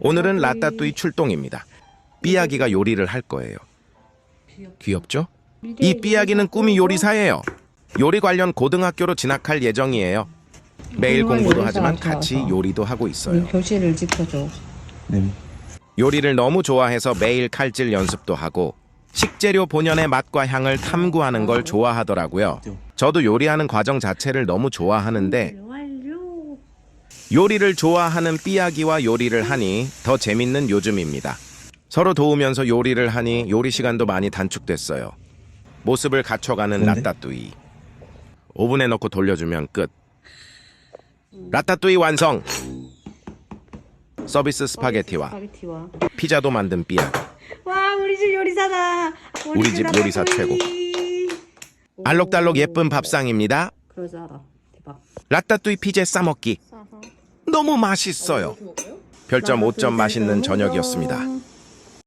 오늘은 라따뚜이 출동입니다. 삐약이가 요리를 할 거예요. 귀엽죠? 이 삐약이는 꿈이 요리사예요. 요리 관련 고등학교로 진학할 예정이에요. 매일 공부도 하지만 좋아서. 같이 요리도 하고 있어요. 이 교실을 지켜줘. 네. 요리를 너무 좋아해서 매일 칼질 연습도 하고 식재료 본연의 맛과 향을 탐구하는 걸 좋아하더라고요. 저도 요리하는 과정 자체를 너무 좋아하는데. 요리를 좋아하는 삐약이와 요리를 하니 더 재밌는 요즘입니다. 서로 도우면서 요리를 하니 요리 시간도 많이 단축됐어요. 모습을 갖춰가는 뭔데? 라따뚜이. 오븐에 넣고 돌려주면 끝. 라따뚜이 완성! 서비스 스파게티와 스파게티와. 피자도 만든 삐약. 와 우리 집 요리사다. 우리 집 요리사 최고. 알록달록 예쁜 밥상입니다. 대박. 라따뚜이 피제 싸먹기. 너무 맛있어요. 별점 5점 맛있는 저녁이었습니다.